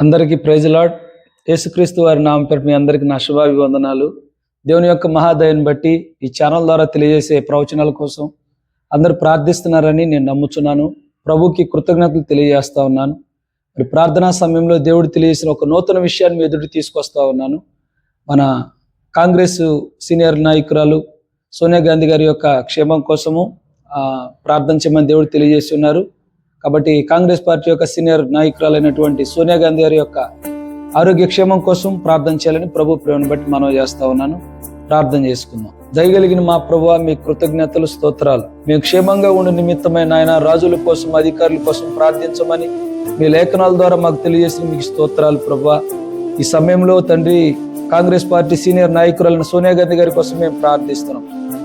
అందరికీ praise lord. యేసుక్రీస్తు వారి నామ పేరు మీ అందరికీ నా శుభాభివందనాలు. దేవుని యొక్క మహాదయని బట్టి ఈ ఛానల్ ద్వారా తెలియజేసే ప్రవచనాల కోసం అందరూ ప్రార్థిస్తున్నారని నేను నమ్ముచున్నాను. ప్రభుకి కృతజ్ఞతలు తెలియజేస్తా ఉన్నాను. మరి ప్రార్థనా సమయంలో దేవుడు తెలియజేసిన ఒక నూతన విషయాన్ని మీ ఎదుటి తీసుకొస్తా ఉన్నాను. మన కాంగ్రెస్ సీనియర్ నాయకురాలు సోనియా గాంధీ గారి యొక్క క్షేమం కోసము ప్రార్థన చేయమని దేవుడు తెలియజేసి ఉన్నారు. కాబట్టి కాంగ్రెస్ పార్టీ యొక్క సీనియర్ నాయకురాలైనటువంటి సోనియా గాంధీ గారి యొక్క ఆరోగ్య క్షేమం కోసం ప్రార్థన చేయాలని ప్రభు ప్రేమను బట్టి మనం చేస్తా ఉన్నాను. ప్రార్థన చేసుకుందాం. దయగలిగిన మా ప్రభు మీ కృతజ్ఞతలు స్తోత్రాలు. మేము క్షేమంగా ఉండే నిమిత్తమైన ఆయన రాజుల కోసం అధికారుల కోసం ప్రార్థించమని మీ లేఖనాల ద్వారా మాకు తెలియజేసిన మీకు స్తోత్రాలు ప్రభు. ఈ సమయంలో తండ్రి కాంగ్రెస్ పార్టీ సీనియర్ నాయకురాలైన సోనియా గాంధీ గారి కోసం మేము ప్రార్థిస్తున్నాం.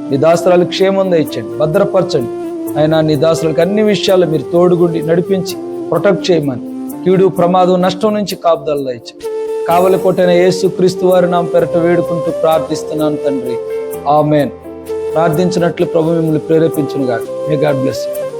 మీ దాసరాలు క్షేమంగా ఇచ్చండి భద్రపరచండి. ఆయన నీ దాసులకు అన్ని విషయాలు మీరు తోడుగుండి నడిపించి ప్రొటెక్ట్ చేయమని. కీడు ప్రమాదం నష్టం నుంచి కాపుదల ఇచ్చండి కావలి కొట్టైన యేసు క్రీస్తు వారి నా పెరట వేడుకుంటూ ప్రార్థిస్తున్నాను తండ్రి. ఆమెన్. ప్రార్థించినట్లు ప్రభు మిమ్మల్ని ప్రేరేపించును గాక మీ గాడ్ బ్లెస్ యూ